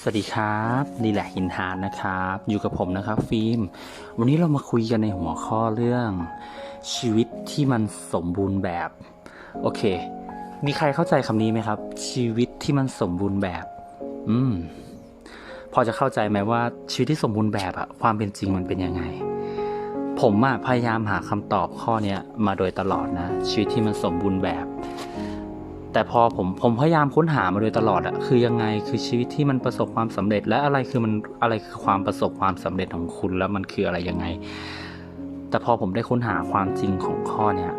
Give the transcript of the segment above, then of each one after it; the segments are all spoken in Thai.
สวัสดีครับนี่แหละหินทานนะครับ อยู่กับผมนะครับ ฟิล์ม วันนี้เรามาคุยกันในหัวข้อเรื่องชีวิตที่มันสมบูรณ์แบบ โอเค มีใครเข้าใจคำนี้ไหมครับ ชีวิตที่มันสมบูรณ์แบบ อืม พอจะเข้าใจไหมว่าชีวิตที่สมบูรณ์แบบอะความเป็นจริงมันเป็นยังไง ผมอะพยายามหาคำตอบข้อเนี้ยมาโดยตลอดนะ ชีวิตที่มันสมบูรณ์แบบ แต่พอผมผมพยายามค้นหามาโดยตลอดอะคือยังไงคือชีวิตที่มันประสบความสำเร็จ และอะไรคือมันอะไรคือความประสบความสำเร็จของคุณแล้วมันคืออะไรยังไง แต่พอผมได้ค้นหาความจริงของข้อเนี้ย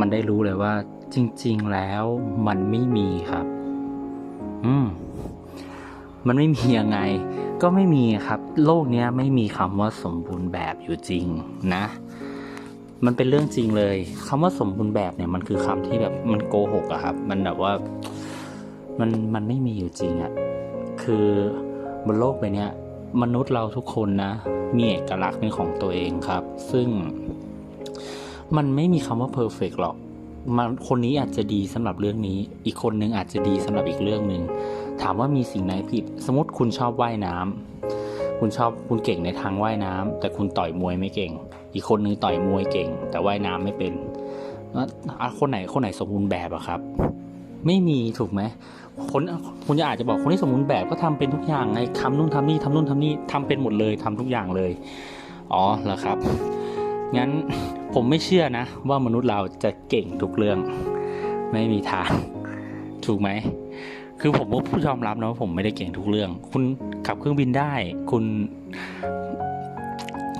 มันได้รู้เลยว่าจริง ๆแล้วมันไม่มีครับ อืมมันไม่มียังไง ก็ไม่มีครับ โลกเนี้ยไม่มีคำว่าสมบูรณ์แบบอยู่จริงนะ มันเป็นเรื่องจริงเลยคำว่าสมบูรณ์แบบเนี่ยมันคือคำที่แบบมันโกหกอะครับ มันแบบว่ามันมันไม่มีอยู่จริงอะคือบนโลกใบนี้มนุษย์เราทุกคนนะ มีเอกลักษณ์เป็นของตัวเองครับ ซึ่ง มันไม่มีคำว่าเพอร์เฟกหรอกมันคนนี้อาจจะดีสำหรับเรื่องนี้ อีกคนนึงอาจจะดีสำหรับอีกเรื่องหนึ่งถามว่ามีสิ่งไหนผิด สมมติคุณชอบว่ายน้ำคุณชอบคุณเก่งในทางว่ายน้ำแต่คุณต่อยมวยไม่เก่ง อีกคนนึงต่อยมวยเก่ง แต่ว่ายน้ำไม่เป็นแล้วอะคนไหนคนไหนสมบูรณ์แบบอะครับ ไม่มีถูกไหมคนคุณจะอาจจะบอกคนที่สมบูรณ์แบบก็ทำเป็นทุกอย่างไงทำนู่นทำนี่ทำนู่นทำนี่ทำเป็นหมดเลยทำทุกอย่างเลยอ๋อเหรอครับงั้นผมไม่เชื่อนะ ว่ามนุษย์เราจะเก่งทุกเรื่อง ไม่มีทาง ถูกไหมคือผมก็ผู้ยอมรับนะว่าผมไม่ได้เก่งทุกเรื่อง คุณขับเครื่องบินได้ คุณ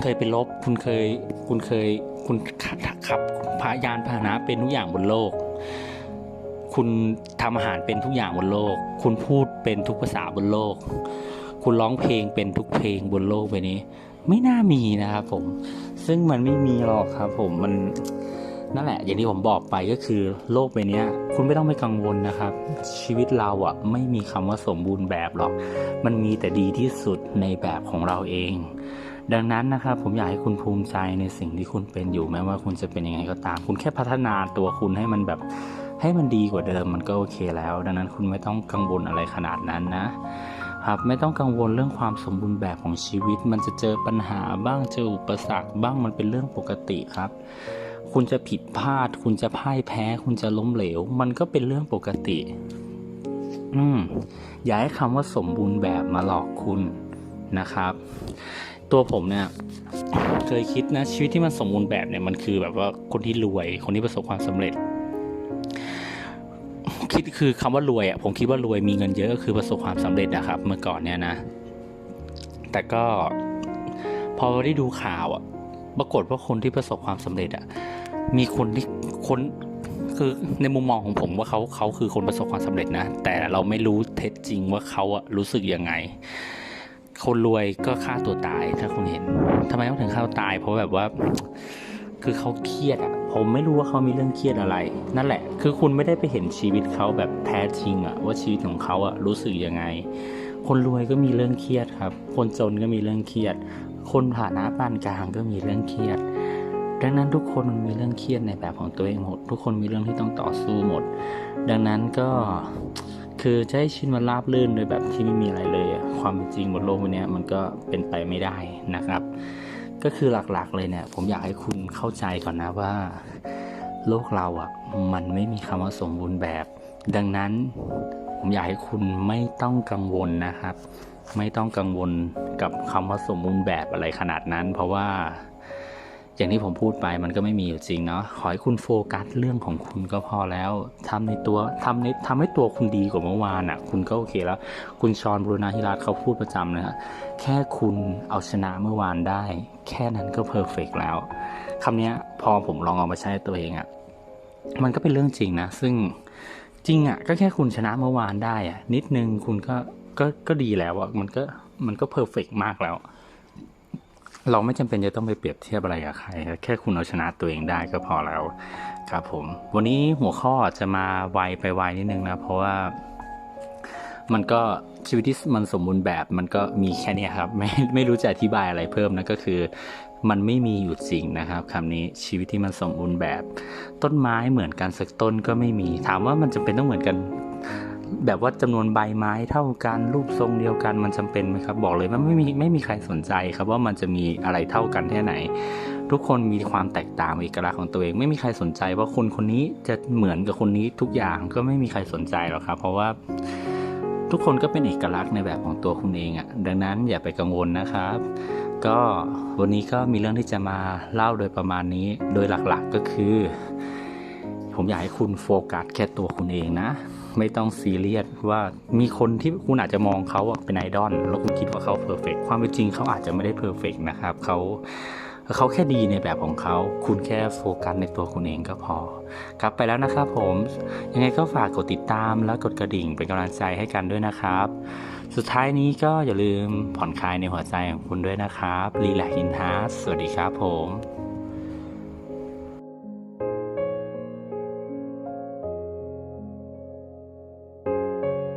เคยไปลบ คุณเคย คุณเคย คุณขับขับพายานพาหนะเป็นทุกอย่างบนโลก คุณทำอาหารเป็นทุกอย่างบนโลก คุณพูดเป็นทุกภาษาบนโลก คุณร้องเพลงเป็นทุกเพลงบนโลกใบนี้ ไม่น่ามีนะครับผม ซึ่งมันไม่มีหรอกครับ ผม มันนั่นแหละ อย่างที่ผมบอกไปก็คือโลกใบนี้คุณไม่ต้องไปกังวลนะครับ ชีวิตเราอะไม่มีคำว่าสมบูรณ์แบบหรอก มันมีแต่ดีที่สุดในแบบของเราเอง ดังนั้นนะครับผมอยากให้คุณภูมิใจในสิ่งที่คุณเป็นอยู่แม้ว่าคุณจะเป็นยังไงก็ตาม คุณแค่พัฒนาตัวคุณให้มันแบบให้มันดีกว่าเดิมมันก็โอเคแล้ว ดังนั้นคุณไม่ต้องกังวลอะไรขนาดนั้นนะครับไม่ต้องกังวลเรื่องความสมบูรณ์แบบของชีวิต มันจะเจอปัญหาบ้างเจออุปสรรคบ้างมันเป็นเรื่องปกติครับ คุณจะผิดพลาด คุณจะพ่ายแพ้ คุณจะล้มเหลว มันก็เป็นเรื่องปกติ อืมอย่าให้คำว่าสมบูรณ์แบบมาหลอกคุณ นะครับ ตัวผมเนี่ยเคยคิดนะชีวิตที่มันสมบูรณ์แบบเนี่ยมันคือแบบว่าคนที่รวยคนที่ประสบความสำเร็จ คิดคือคำว่ารวยอะผมคิดว่ารวยมีเงินเยอะก็คือประสบความสำเร็จนะครับ เมื่อก่อนเนี่ยนะ แต่ก็พอได้ดูข่าวอะปรากฏว่าคนที่ประสบความสำเร็จอะมีคนที่คนคือในมุมมองของผมว่าเขาเขาคือคนประสบความสำเร็จนะ แต่เราไม่รู้เท็จจริงว่าเขาอะรู้สึกยังไง คนรวยก็ฆ่าตัวตายถ้าคุณเห็นทำไมเขาถึงฆ่าตาย เพราะแบบว่า คือเขาเครียดอะผมไม่รู้ว่าเขามีเรื่องเครียดอะไร นั่นแหละ คือคุณไม่ได้ไปเห็นชีวิตเขาแบบแท้จริงอะว่าชีวิตของเขาอะรู้สึกยังไง คนรวยก็มีเรื่องเครียดครับ คนจนก็มีเรื่องเครียด คนฐานะปานกลางก็มีเรื่องเครียด ดังนั้นทุกคนมันมีเรื่องเครียดในแบบของตัวเองหมด ทุกคนมีเรื่องที่ต้องต่อสู้หมด ดังนั้นก็คือจะให้ชีวิตมันราบรื่นโดยแบบที่ไม่มีอะไรเลย ความเป็นจริงบนโลกวันนี้มันก็เป็นไปไม่ได้นะครับ ก็คือหลักๆเลยเนี่ย ผมอยากให้คุณเข้าใจก่อนนะว่า โลกเราอะมันไม่มีคำว่าสมบูรณ์แบบ ดังนั้นผมอยากให้คุณไม่ต้องกังวลนะครับ ไม่ต้องกังวลกับคำว่าสมบูรณ์แบบอะไรขนาดนั้น เพราะว่า อย่างที่ผมพูดไปมันก็ไม่มีอยู่จริงเนาะขอให้คุณโฟกัสเรื่องของคุณก็พอแล้วทำในตัวทำในทำให้ตัวคุณดีกว่าเมื่อวานอะ คุณก็โอเคแล้ว คุณชอนบรูนาฮิรัตเขาพูดประจำนะฮะแค่คุณเอาชนะเมื่อวานได้ แค่นั้นก็เพอร์เฟกแล้วคำเนี้ยพอผมลองเอามาใช้ตัวเองอะมันก็เป็นเรื่องจริงนะ ซึ่งจริงอะ ก็แค่คุณชนะเมื่อวานได้อะนิดนึงคุณก็ก็ก็ดีแล้วอะมันก็มันก็เพอร์เฟกมากแล้ว เราไม่จำเป็นจะต้องไปเปรียบเทียบอะไรกับใคร แค่คุณเอาชนะตัวเองได้ก็พอแล้วครับผม วันนี้หัวข้อจะมาไวไปไวนิดนึงนะ เพราะว่ามันก็ชีวิตที่มันสมบูรณ์แบบมันก็มีแค่นี้ครับ ไม่ไม่รู้จะอธิบายอะไรเพิ่มนะก็คือ มันไม่มีอยู่จริงนะครับคำนี้ชีวิตที่มันสมบูรณ์แบบ ต้นไม้เหมือนกันสักต้นก็ไม่มี ถามว่ามันจะเป็นต้องเหมือนกัน แบบว่าจำนวนใบไม้เท่ากันรูปทรงเดียวกันมันจำเป็นไหมครับ บอกเลยว่าไม่มีไม่มีใครสนใจครับว่ามันจะมีอะไรเท่ากันแค่ไหน ทุกคนมีความแตกต่างเอกลักษณ์ของตัวเอง ไม่มีใครสนใจว่าคนคนนี้จะเหมือนกับคนนี้ทุกอย่างก็ไม่มีใครสนใจหรอกครับ เพราะว่าทุกคนก็เป็นเอกลักษณ์ในแบบของตัวคุณเองอะ่ะดังนั้นอย่าไปกังวลนะครับ ก็วันนี้ก็มีเรื่องที่จะมาเล่าโดยประมาณนี้โดยหลักๆก็คือ ผมอยากให้คุณโฟกัสแค่ตัวคุณเองนะ ไม่ต้องซีเรียสว่ามีคนที่คุณอาจจะมองเขาเป็นไอดอลแล้วคุณคิดว่าเขาเพอร์เฟกความเป็นจริงเขาอาจจะไม่ได้เพอร์เฟกนะครับเขาเขาแค่ดีในแบบของเขา คุณแค่โฟกัสในตัวคุณเองก็พอ ครับไปแล้วนะครับผม ยังไงก็ฝากกดติดตามและกดกระดิ่งเป็นกำลังใจให้กันด้วยนะครับ สุดท้ายนี้ก็อย่าลืมผ่อนคลายในหัวใจของคุณด้วยนะครับรีแลกอินทัสสวัสดีครับผม